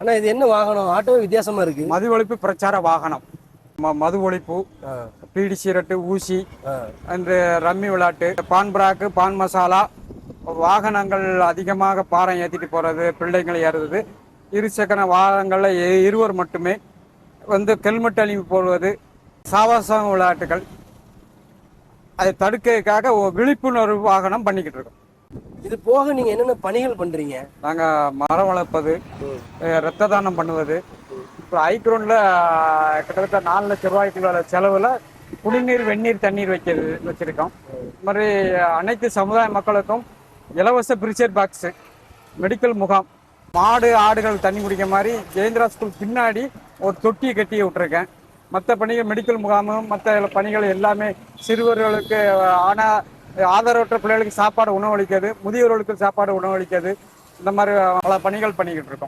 ஆனா இது என்ன வாகனம்? ஆட்டோவே வித்தியாசமா இருக்கு. மது ஒழிப்பு பிரச்சார வாகனம். ம- மது ஒழிப்பு பீடி சீரட்டு ஊசி. அந்த ரம்மி விளையாட்டு பான் பிராக்கு பான் மசாலா. வாகனங்கள் அதிகமாக பாரம் ஏற்றிட்டு போகிறது பிள்ளைங்களை ஏறுறது. இருசக்கர வாகனங்களில் இ- இருவர் மட்டுமே வந்து ஹெல்மெட் அணிவு போடுவது சாவாச விளையாட்டுகள். அதை தடுக்கிறதுக்காக ஒரு விழிப்புணர்வு வாகனம் பண்ணிக்கிட்டு இருக்கோம். இது போக நீங்க என்னென்ன பணிகள் பண்றீங்க? நாங்கள் மரம் வளர்ப்பது ரத்த தானம் பண்ணுவது. இப்போ ஐக்ரோனில் கிட்டத்தட்ட நாலு லட்சம் ரூபாய்க்குள்ள செலவில் குடிநீர் வெந்நீர் தண்ணீர் வைக்கிறது வச்சுருக்கோம். இது மாதிரி அனைத்து சமுதாய மக்களுக்கும் இலவச பிரிச்சர் பாக்ஸு மெடிக்கல் முகாம் மாடு ஆடுகள் தண்ணி குடிக்க மாதிரி ஜெயந்திரா ஸ்கூல் பின்னாடி ஒரு தொட்டியை கட்டி விட்டுருக்கேன். மற்ற பணிகள் மெடிக்கல் முகாமும் மற்ற பணிகள் எல்லாமே சிறுவர்களுக்கு ஆனா ஆதரவற்ற பிள்ளைகளுக்கு சாப்பாடு உணவளிக்கிறது முதியோர்களுக்கு சாப்பாடு உணவளிக்கிறது இந்த மாதிரி பல பணிகள் பண்ணிக்கிட்டு இருக்கோம்.